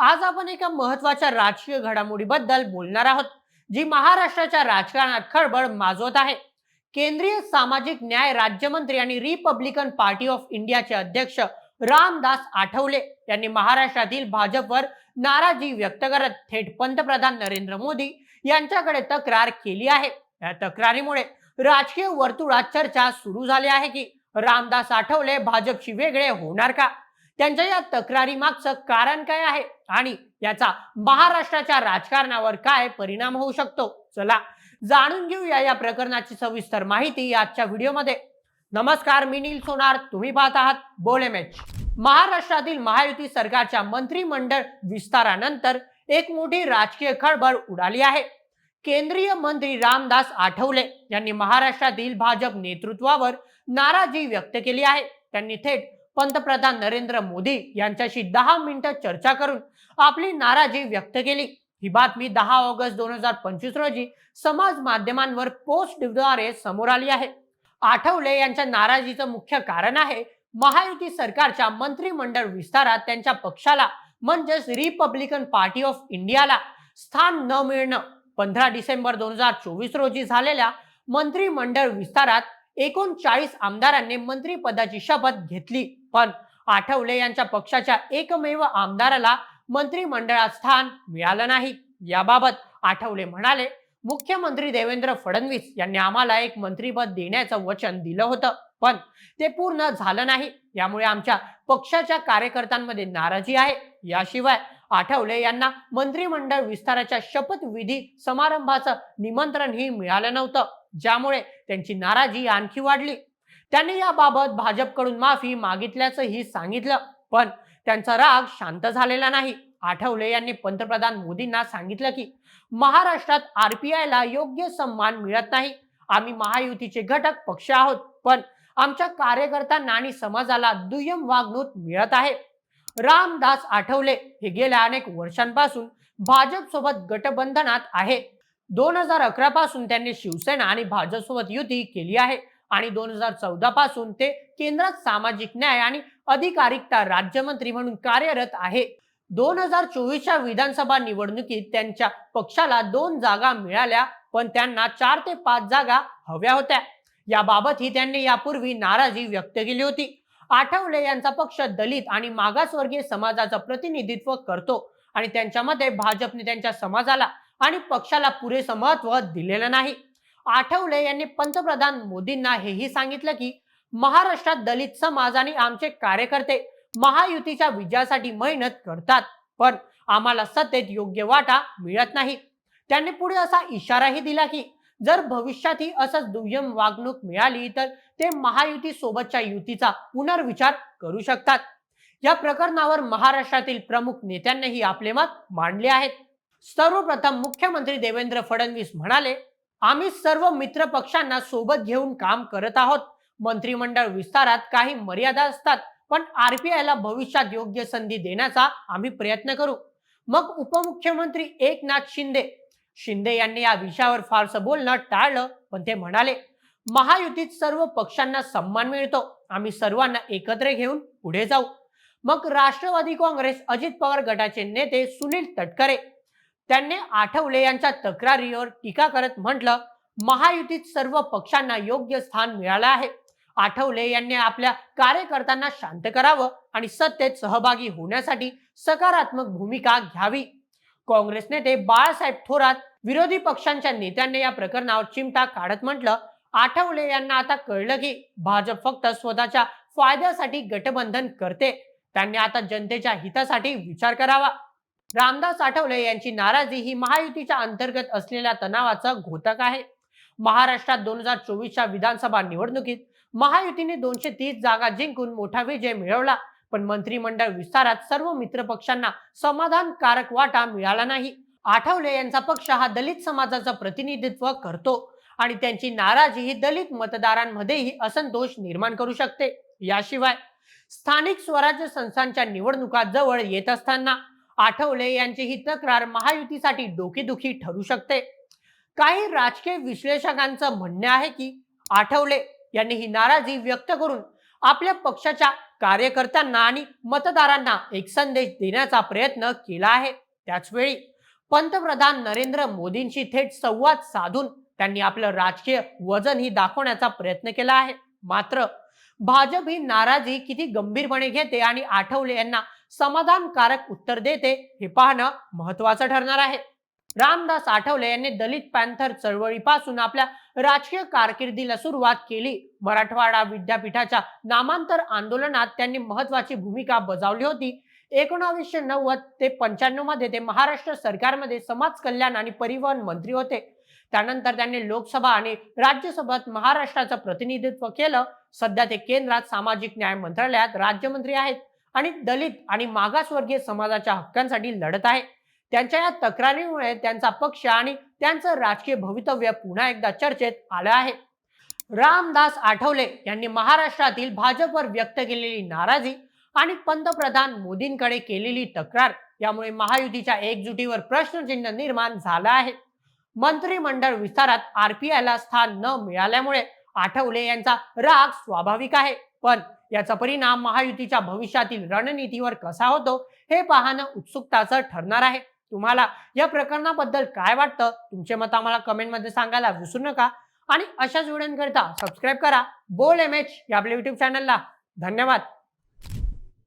आज आपण एका महत्त्वाच्या राजकीय घडामोडीबद्दल बोलणार आहोत जी महाराष्ट्राच्या राजकारणात खळबळ माजवत आहे. केंद्रीय सामाजिक न्याय राज्यमंत्री आणि रिपब्लिकन पार्टी ऑफ इंडियाचे अध्यक्ष रामदास आठवले यांनी महाराष्ट्रातील भाजपवर नाराजी व्यक्त करत थेट पंतप्रधान नरेंद्र मोदी यांच्याकडे तक्रार केली आहे. या तक्रारीमुळे राजकीय वर्तुळात चर्चा सुरू झाली आहे की रामदास आठवले भाजपशी वेगळे होणार का? त्यांच्या या तक्रारी मागचं कारण काय आहे? आणि याचा महाराष्ट्राच्या राजकारणावर काय परिणाम होऊ शकतो? चला जाणून घेऊया या प्रकरणाची सविस्तर माहिती आजच्या व्हिडिओमध्ये. नमस्कार मी नील सोनार. तुम्ही पाहत आहात बोले मॅच महाराष्ट्रातील महायुती सरकारच्या मंत्रिमंडळ विस्तारानंतर एक मोठी राजकीय खळबळ उडाली आहे. केंद्रीय मंत्री रामदास आठवले यांनी महाराष्ट्रातील भाजप नेतृत्वावर नाराजी व्यक्त केली आहे. त्यांनी थेट पंतप्रधान नरेंद्र मोदी यांच्याशी दहा मिनिटं चर्चा करून आपली नाराजी व्यक्त केली. ही बातमी दहा ऑगस्ट दोन हजार पंचवीस रोजी समाज माध्यमांवर पोस्टद्वारे समोर आली आहे. आठवले यांच्या नाराजीचं मुख्य कारण आहे महायुती सरकारच्या मंत्रिमंडळ विस्तारात त्यांच्या पक्षाला म्हणजेच रिपब्लिकन पार्टी ऑफ इंडियाला स्थान न मिळणं. पंधरा डिसेंबर दोन हजार चोवीस रोजी झालेल्या मंत्रिमंडळ विस्तारात एकोणचाळीस आमदारांनी मंत्रिपदाची शपथ घेतली. पण आठवले यांच्या पक्षाच्या एकमेव आमदाराला मंत्रिमंडळात स्थान मिळालं नाही. याबाबत आठवले म्हणाले मुख्यमंत्री देवेंद्र फडणवीस यांनी आम्हाला एक मंत्रीपद देण्याचं वचन दिलं होतं. पण ते पूर्ण झालं नाही. यामुळे आमच्या पक्षाच्या कार्यकर्त्यांमध्ये नाराजी आहे. याशिवाय आठवले यांना मंत्रिमंडळ विस्ताराच्या शपथविधी समारंभाचं निमंत्रणही मिळालं नव्हतं. ज्यामुळे त्यांची नाराजी आणखी वाढली. त्यांनी याबाबत भाजपकडून माफी मागितल्याचंही सांगितलं पण त्यांचा राग शांत झालेला नाही. आठवले यांनी पंतप्रधान मोदींना सांगितलं की महाराष्ट्रात आरपीआयला योग्य सन्मान मिळत नाही. आम्ही महायुतीचे घटक पक्ष आहोत पण आमच्या कार्यकर्त्यांना आणि समाजाला दुय्यम वागणूक मिळत आहे. रामदास आठवले हे गेल्या अनेक वर्षांपासून भाजप सोबत गटबंधनात आहे. दोन हजार अकरा पासून त्यांनी शिवसेना आणि भाजपसोबत युती केली आहे. आणि दोन हजार चौदा पासून ते केंद्रात सामाजिक न्याय आणि अधिकारिकता राज्यमंत्री म्हणून कार्यरत आहे. दोन हजार चोवीसच्या विधानसभा निवडणुकीत त्यांच्या पक्षाला दोन जागा मिळाल्या पण त्यांना चार ते पाच जागा हव्या होत्या. याबाबतही त्यांनी यापूर्वी नाराजी व्यक्त केली होती. आठवले यांचा पक्ष दलित आणि मागासवर्गीय समाजाचं प्रतिनिधित्व करतो आणि त्यांच्या मते भाजपने त्यांच्या समाजाला आणि पक्षाला पुरेसं महत्त्व दिलेलं नाही. आठवले यांनी पंतप्रधान मोदींना हेही सांगितलं की महाराष्ट्रात दलित समाज आणि आमचे कार्यकर्ते महायुतीच्या विजयासाठी मेहनत करतात पण आम्हाला सत्तेत योग्य वाटा मिळत नाही. त्यांनी पुढे असा इशाराही दिला की जर भविष्यातही असंच दुय्यम वागणूक मिळाली तर ते महायुती सोबतच्या युतीचा पुनर्विचार करू शकतात. या प्रकरणावर महाराष्ट्रातील प्रमुख नेत्यांनीही आपले मत मांडले आहेत. सर्वप्रथम मुख्यमंत्री देवेंद्र फडणवीस म्हणाले आम्ही सर्व मित्र पक्षांना सोबत घेऊन काम करत आहोत. मंत्रिमंडळ विस्तारात काही मर्यादा असतात पण आरपीआयला भविष्यात योग्य संधी देण्याचा आम्ही प्रयत्न करू. मग उपमुख्यमंत्री एकनाथ शिंदे शिंदे यांनी या विषयावर फारसं बोलणं टाळलं पण ते म्हणाले महायुतीत सर्व पक्षांना सन्मान मिळतो. आम्ही सर्वांना एकत्र घेऊन पुढे जाऊ. मग राष्ट्रवादी काँग्रेस अजित पवार गटाचे नेते सुनील तटकरे त्यांनी आठवले यांच्या तक्रारीवर टीका करत म्हटलं महायुतीत सर्व पक्षांना योग्य स्थान मिळालं आहे. आठवले यांनी आपल्या कार्यकर्त्यांना शांत करावं आणि सत्तेत सहभागी होण्यासाठी सकारात्मक भूमिका घ्यावी. काँग्रेस नेते बाळासाहेब थोरात विरोधी पक्षांच्या नेत्यांनी या प्रकरणावर चिमटा काढत म्हटलं आठवले यांना आता कळलं की भाजप फक्त स्वतःच्या फायद्यासाठी गठबंधन करते. त्यांनी आता जनतेच्या हितासाठी विचार करावा. रामदास आठवले यांची नाराजी ही महायुतीच्या अंतर्गत असलेल्या तणावाचा घोतक आहे. महाराष्ट्रात दोन हजार चोवीसच्या विधानसभा निवडणुकीत महायुतीने दोनशे तीस जागा जिंकून मोठा विजय मिळवला पण मंत्रिमंडळ विस्तारात सर्व मित्र पक्षांना समाधानकारक वाटा मिळाला नाही. आठवले यांचा पक्ष हा दलित समाजाचं प्रतिनिधित्व करतो आणि त्यांची नाराजी ही दलित मतदारांमध्येही असंतोष निर्माण करू शकते. याशिवाय स्थानिक स्वराज्य संस्थांच्या निवडणुका जवळ येत असताना आठवले यांची ही तक्रार महायुतीसाठी डोकेदुखी ठरू शकते. काही राजकीय विश्लेषकांचं म्हणणे आहे की आठवले यांनी ही नाराजी व्यक्त करून आपल्या पक्षाच्या कार्यकर्त्यांना आणि मतदारांना एक संदेश देण्याचा प्रयत्न केला आहे. त्याचवेळी पंतप्रधान नरेंद्र मोदींशी थेट संवाद साधून त्यांनी आपलं राजकीय वजनही दाखवण्याचा प्रयत्न केला आहे. मात्र भाजप ही नाराजी किती गंभीरपणे घेते आणि आठवले यांना समाधानकारक उत्तर देते हे पाहणं महत्वाचं ठरणार आहे. रामदास आठवले यांनी दलित पॅन्थर चळवळीपासून आपल्या राजकीय कारकिर्दीला सुरुवात केली. मराठवाडा विद्यापीठाच्या नामांतर आंदोलनात त्यांनी महत्वाची भूमिका बजावली होती. एकोणावीसशे नव्वद ते पंच्याण्णवमध्ये ते महाराष्ट्र सरकारमध्ये समाज कल्याण आणि परिवहन मंत्री होते. त्यानंतर त्यांनी लोकसभा आणि राज्यसभेत महाराष्ट्राचं प्रतिनिधित्व केलं. सध्या ते केंद्रात सामाजिक न्याय मंत्रालयात राज्यमंत्री आहेत आणि दलित आणि मागासवर्गीय समाजाच्या हक्कांसाठी लढत आहे. त्यांच्या या तक्रारीमुळे त्यांचा पक्ष आणि त्यांचं राजकीय भवितव्य पुन्हा एकदा चर्चेत आलं आहे. रामदास आठवले यांनी महाराष्ट्रातील भाजपवर व्यक्त केलेली नाराजी आणि पंतप्रधान मोदींकडे केलेली तक्रार यामुळे महायुतीच्या एकजुटीवर प्रश्नचिन्ह निर्माण झालं आहे. मंत्रिमंडळ विस्तारात आरपीआयला स्थान न मिळाल्यामुळे आठवले यांचा राग स्वाभाविक आहे. पण याचा परिणाम महायुतीच्या भविष्यातील रणनीतीवर कसा होतो हे पाहणं उत्सुकताचं ठरणार आहे. तुम्हाला या प्रकरणाबद्दल काय वाटतं तुमचे मत आम्हाला कमेंटमध्ये सांगायला विसरू नका. आणि अशाच व्हिडिओंकरिता सबस्क्राईब करा. बोल एम एच या आपल्या युट्यूब चॅनलला धन्यवाद.